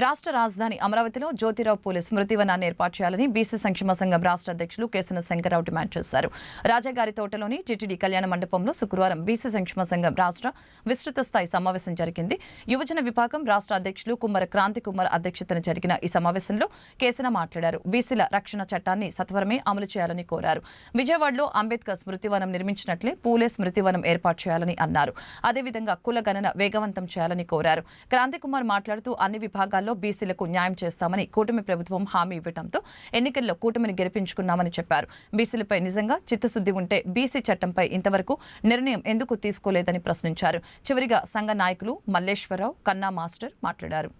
రాష్ట్ర రాజధాని అమరావతిలో జ్యోతిరావు పూలే స్మృతివనాన్ని ఏర్పాటు చేయాలని బీసీ సంక్షేమ సంఘం రాష్ట్ర అధ్యక్షులు కేసన శంకరరావు డిమాండ్ చేశారు. రాజాగారి తోటలోని టిటిడి కళ్యాణ మండపంలో శుక్రవారం బీసీ సంక్షేమ సంఘం రాష్ట్ర విస్తృత స్థాయి సమావేశం జరిగింది. యువజన విభాగం రాష్ట్ర అధ్యక్షులు కుమ్మర క్రాంతి కుమార్ అధ్యక్షతన జరిగిన ఈ సమావేశంలో కేసన మాట్లాడారు. బీసీల రక్షణ చట్టాన్ని సత్వరమే అమలు చేయాలని కోరారు. విజయవాడలో అంబేద్కర్ స్మృతివనం నిర్మించినట్లే పూలే స్మృతివనం ఏర్పాటు చేయాలని అన్నారు. అదేవిధంగా కుల గణన వేగవంతం చేయాలని కోరారు. క్రాంతి కుమార్ మాట్లాడుతూ అన్ని విభాగాలు జిల్లాల్లో బీసీలకు న్యాయం చేస్తామని కూటమి ప్రభుత్వం హామీ ఇవ్వడంతో ఎన్నికల్లో కూటమిని గెలిపించుకున్నామని చెప్పారు. బీసీలపై నిజంగా చిత్తశుద్ధి ఉంటే బీసీ చట్టంపై ఇంతవరకు నిర్ణయం ఎందుకు తీసుకోలేదని ప్రశ్నించారు. చివరిగా సంఘ నాయకులు మల్లేశ్వరరావు కన్నా మాస్టర్ మాట్లాడారు.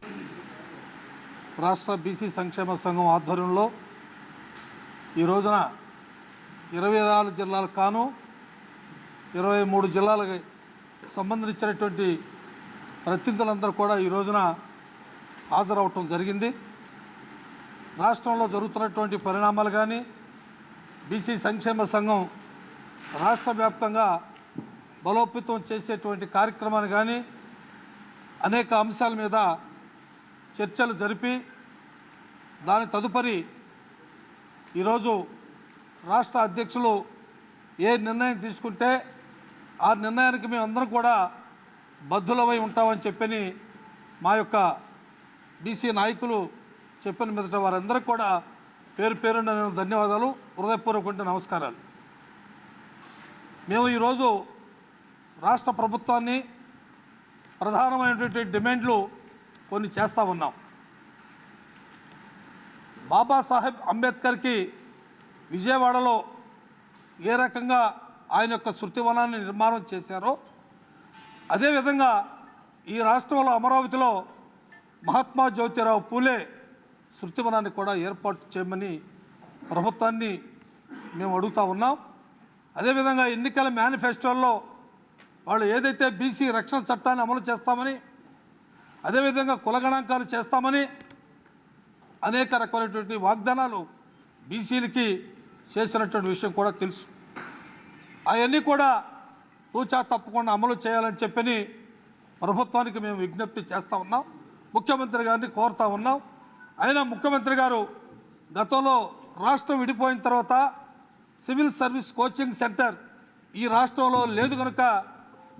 రాష్ట్ర బీసీ సంక్షేమ సంఘం ఆధ్వర్యంలో ఈ రోజున ఇరవై నాలుగు జిల్లాలకు కాను ఇరవై మూడు జిల్లాలకు సంబంధించినటువంటి ప్రతినిధులందరూ కూడా ఈ రోజున హాజరవటం జరిగింది. రాష్ట్రంలో జరుగుతున్నటువంటి పరిణామాలు కానీ బీసీ సంక్షేమ సంఘం రాష్ట్ర వ్యాప్తంగా బలోపేతం చేసేటువంటి కార్యక్రమాన్ని కానీ అనేక అంశాల మీద చర్చలు జరిపి దాని తదుపరి ఈరోజు రాష్ట్ర అధ్యక్షులు ఏ నిర్ణయం తీసుకుంటే ఆ నిర్ణయానికి మేమందరం కూడా బద్ధులమై ఉంటామని చెప్పని మా యొక్క బీసీ నాయకులు చెప్పిన మీదట వారందరికీ కూడా పేరు పేరున నేను ధన్యవాదాలు. హృదయపూర్వక నమస్కారాలు. మేము ఈరోజు రాష్ట్ర ప్రభుత్వాన్ని ప్రధానమైనటువంటి డిమాండ్లు కొన్ని చేస్తూ ఉన్నాం. బాబాసాహెబ్ అంబేద్కర్కి విజయవాడలో ఏ రకంగా ఆయన యొక్క శృతివనాన్ని నిర్మాణం చేశారో అదేవిధంగా ఈ రాష్ట్రంలో అమరావతిలో మహాత్మా జ్యోతిరావు పూలే శృతివనాన్ని కూడా ఏర్పాటు చేయమని ప్రభుత్వాన్ని మేము అడుగుతా ఉన్నాం. అదేవిధంగా ఎన్నికల మేనిఫెస్టోల్లో వాళ్ళు ఏదైతే బీసీ రక్షణ చట్టాన్ని అమలు చేస్తామని అదేవిధంగా కులగణాంకాలు చేస్తామని అనేక రకమైనటువంటి వాగ్దానాలు బీసీలకి చేసినటువంటి విషయం కూడా తెలుసు. అవన్నీ కూడా తూచా తప్పకుండా అమలు చేయాలని చెప్పని ప్రభుత్వానికి మేము విజ్ఞప్తి చేస్తూ ఉన్నాం. ముఖ్యమంత్రి గారిని కోరుతా ఉన్నాం. అయినా ముఖ్యమంత్రి గారు గతంలో రాష్ట్రం విడిపోయిన తర్వాత సివిల్ సర్వీస్ కోచింగ్ సెంటర్ ఈ రాష్ట్రంలో లేదు కనుక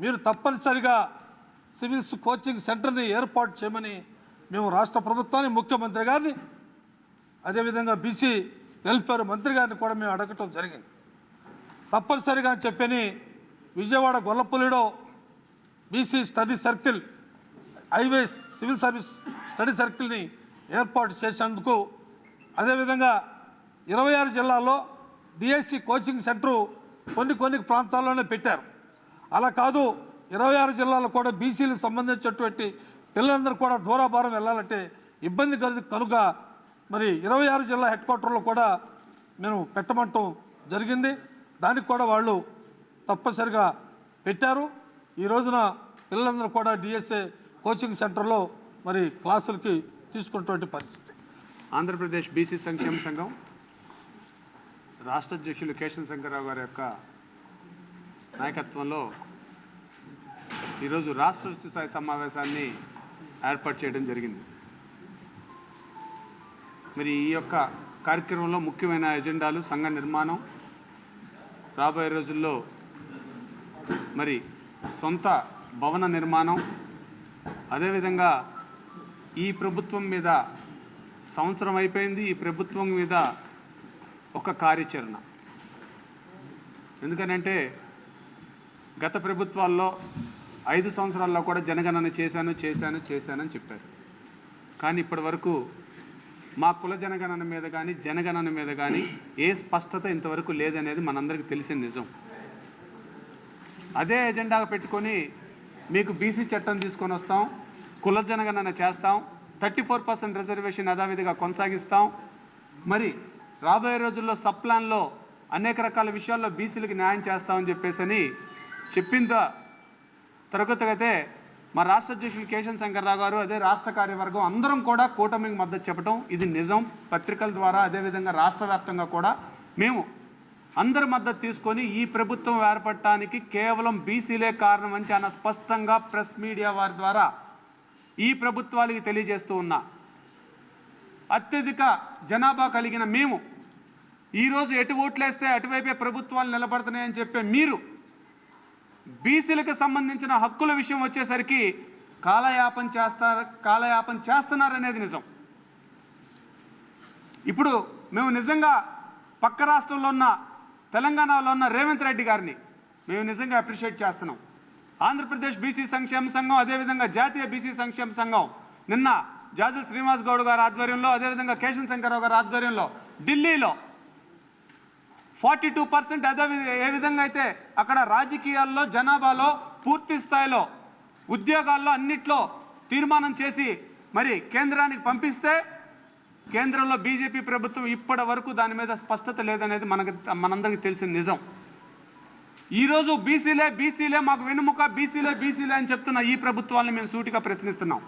మీరు తప్పనిసరిగా సివిల్స్ కోచింగ్ సెంటర్ని ఏర్పాటు చేయమని మేము రాష్ట్ర ప్రభుత్వాన్ని ముఖ్యమంత్రి గారిని అదేవిధంగా బీసీ వెల్ఫేర్ మంత్రి గారిని కూడా మేము అడగటం జరిగింది. తప్పనిసరిగా అని చెప్పని Vijayawada గొల్లపల్లిలో BC study circle highways civil service study సర్కిల్ని ఏర్పాటు చేసేందుకు అదేవిధంగా ఇరవై ఆరు జిల్లాల్లో డిఎస్సి కోచింగ్ సెంటరు కొన్ని కొన్ని ప్రాంతాల్లోనే పెట్టారు. అలా కాదు ఇరవై ఆరు జిల్లాలో కూడా బీసీలకు సంబంధించినటువంటి పిల్లలందరూ కూడా దూరాభారం వెళ్ళాలంటే ఇబ్బంది కలిగి కనుక మరి ఇరవై ఆరు జిల్లా హెడ్ క్వార్టర్లో కూడా మేము పెట్టమంటం జరిగింది. దానికి కూడా వాళ్ళు తప్పనిసరిగా పెట్టారు. ఈ రోజున పిల్లలందరూ కూడా డిఎస్ఏ కోచింగ్ సెంటర్లో మరి క్లాసులకి తీసుకున్నటువంటి పరిస్థితి. ఆంధ్రప్రదేశ్ బీసీ సంక్షేమ సంఘం రాష్ట్ర అధ్యక్షులు కేశవ శంకరరావు గారి యొక్క నాయకత్వంలో ఈరోజు రాష్ట్ర స్థాయి సమావేశాన్ని ఏర్పాటు చేయడం జరిగింది. మరి ఈ యొక్క కార్యక్రమంలో ముఖ్యమైన ఎజెండాలు సంఘ నిర్మాణం రాబోయే రోజుల్లో మరి సొంత భవన నిర్మాణం అదేవిధంగా ఈ ప్రభుత్వం మీద సంవత్సరం అయిపోయింది ఈ ప్రభుత్వం మీద ఒక కార్యాచరణ. ఎందుకనంటే గత ప్రభుత్వాల్లో ఐదు సంవత్సరాల్లో కూడా జనగణన చేశాను చేశాను చేశానని చెప్పారు. కానీ ఇప్పటి వరకు మా కుల జనగణన మీద కానీ జనగణన మీద కానీ ఏ స్పష్టత ఇంతవరకు లేదనేది మనందరికీ తెలిసిన నిజం. అదే ఎజెండాగా పెట్టుకొని మీకు బీసీ చట్టం తీసుకొని వస్తాం కుల జనగణన చేస్తాం. థర్టీ ఫోర్ పర్సెంట్ రిజర్వేషన్ యథావిధిగా కొనసాగిస్తాం. మరి రాబోయే రోజుల్లో సబ్ ప్లాన్లో అనేక రకాల విషయాల్లో బీసీలకు న్యాయం చేస్తామని చెప్పేసి అని తరగతిగతే మా రాష్ట్ర అధ్యక్షులు కేశవ శంకర్రావు గారు అదే రాష్ట్ర కార్యవర్గం అందరం కూడా కూటమికి మద్దతు చెప్పడం ఇది నిజం. పత్రికల ద్వారా అదేవిధంగా రాష్ట్ర వ్యాప్తంగా కూడా మేము అందరి మద్దతు తీసుకొని ఈ ప్రభుత్వం ఏర్పడటానికి కేవలం బీసీలే కారణం అని చాలా స్పష్టంగా ప్రెస్ మీడియా వారి ద్వారా ఈ ప్రభుత్వాలకి తెలియజేస్తూ ఉన్నా. అత్యధిక జనాభా కలిగిన మేము ఈరోజు ఎటు ఓట్లేస్తే అటువైపే ప్రభుత్వాలు నిలబడుతున్నాయని చెప్పే మీరు బీసీలకు సంబంధించిన హక్కుల విషయం వచ్చేసరికి కాలయాపన చేస్తారు కాలయాపన చేస్తున్నారనేది నిజం. ఇప్పుడు మేము నిజంగా పక్క రాష్ట్రంలో ఉన్న తెలంగాణలో ఉన్న రేవంత్ రెడ్డి గారిని మేము నిజంగా అప్రిషియేట్ చేస్తున్నాం. ఆంధ్రప్రదేశ్ బీసీ సంక్షేమ సంఘం అదేవిధంగా జాతీయ బీసీ సంక్షేమ సంఘం. నిన్న జాజల్ శ్రీనివాస్ గౌడ్ గారి ఆధ్వర్యంలో అదేవిధంగా కేశన్ శంకర్రావు గారి ఆధ్వర్యంలో ఢిల్లీలో ఫార్టీ టూ పర్సెంట్ అదే ఏ విధంగా అయితే అక్కడ రాజకీయాల్లో జనాభాలో పూర్తి స్థాయిలో ఉద్యోగాల్లో అన్నిట్లో తీర్మానం చేసి మరి కేంద్రానికి పంపిస్తే కేంద్రంలో బీజేపీ ప్రభుత్వం ఇప్పటి వరకు దాని మీద స్పష్టత లేదనేది మనకు మనందరికీ తెలిసిన నిజం. ఈరోజు బీసీలే బీసీలే మాకు వెనుముక బీసీలే బీసీలే అని చెప్తున్న ఈ ప్రభుత్వాన్ని మేము సూటిగా ప్రశ్నిస్తున్నాం.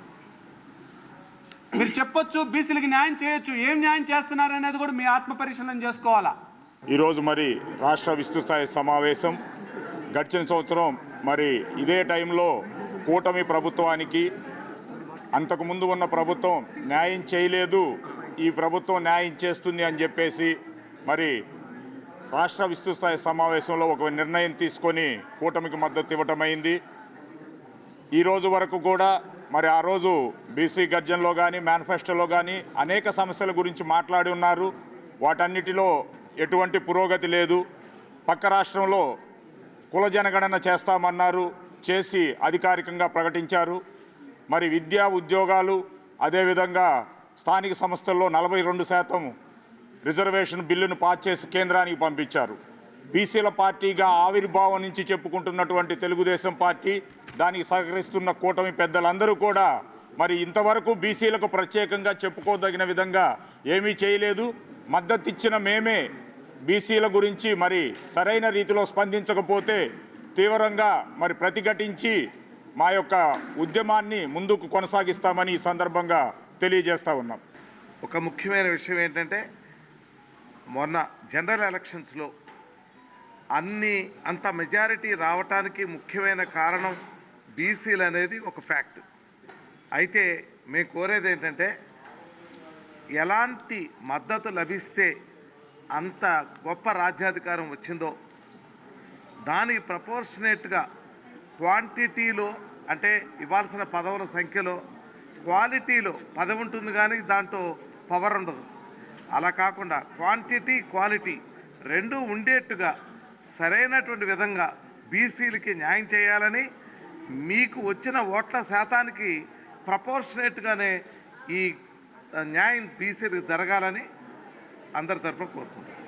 మీరు చెప్పొచ్చు బీసీలకి న్యాయం చేయొచ్చు ఏం న్యాయం చేస్తున్నారు అనేది కూడా మీ ఆత్మ పరిశీలన చేసుకోవాలా? ఈరోజు మరి రాష్ట్ర విస్తృతస్థాయి సమావేశం గడిచిన సంవత్సరం మరి ఇదే టైంలో కూటమి ప్రభుత్వానికి అంతకుముందు ఉన్న ప్రభుత్వం న్యాయం చేయలేదు ఈ ప్రభుత్వం న్యాయం చేస్తుంది అని చెప్పేసి మరి రాష్ట్ర విస్తృతస్థాయి సమావేశంలో ఒక నిర్ణయం తీసుకొని కూటమికి మద్దతు ఇవ్వటమైంది ఈ రోజు వరకు కూడా మరి ఆ రోజు బీసీ గర్జన్లో కానీ మేనిఫెస్టోలో కానీ అనేక సమస్యల గురించి మాట్లాడి ఉన్నారు. వాటన్నిటిలో ఎటువంటి పురోగతి లేదు. పక్క రాష్ట్రంలో కుల జనగణన చేస్తామన్నారు. చేసి అధికారికంగా ప్రకటించారు. మరి విద్యా ఉద్యోగాలు అదేవిధంగా స్థానిక సంస్థల్లో నలభై రెండు శాతం రిజర్వేషన్ బిల్లును పాస్ చేసి కేంద్రానికి పంపించారు. బీసీల పార్టీగా ఆవిర్భావం నుంచి చెప్పుకుంటున్నటువంటి తెలుగుదేశం పార్టీ దానికి సహకరిస్తున్న కూటమి పెద్దలందరూ కూడా మరి ఇంతవరకు బీసీలకు ప్రత్యేకంగా చెప్పుకోదగిన విధంగా ఏమీ చేయలేదు. మద్దతు ఇచ్చిన మేమే బీసీల గురించి మరి సరైన రీతిలో స్పందించకపోతే తీవ్రంగా మరి ప్రతిఘటించి మా యొక్క ఉద్యమాన్ని ముందుకు కొనసాగిస్తామని ఈ సందర్భంగా తెలియజేస్తా ఉన్నాం. ఒక ముఖ్యమైన విషయం ఏంటంటే మొన్న జనరల్ ఎలక్షన్స్లో అన్ని అంత మెజారిటీ రావటానికి ముఖ్యమైన కారణం బీసీలు అనేది ఒక ఫ్యాక్ట్. అయితే మేము కోరేది ఏంటంటే ఎలాంటి మద్దతు లభిస్తే అంత గొప్ప రాజ్యాధికారం వచ్చిందో దానికి ప్రపోర్షనేట్గా క్వాంటిటీలో అంటే ఇవ్వాల్సిన పదవుల సంఖ్యలో క్వాలిటీలో పదవి ఉంటుంది కానీ దాంట్లో పవర్ ఉండదు. అలా కాకుండా క్వాంటిటీ క్వాలిటీ రెండు ఉండేట్టుగా సరైనటువంటి విధంగా బీసీలకి న్యాయం చేయాలని మీకు వచ్చిన ఓట్ల శాతానికి ప్రపోర్షనేట్గానే ఈ న్యాయం బీసీలకు జరగాలని అందరి తరఫున కోరుకుంటున్నాను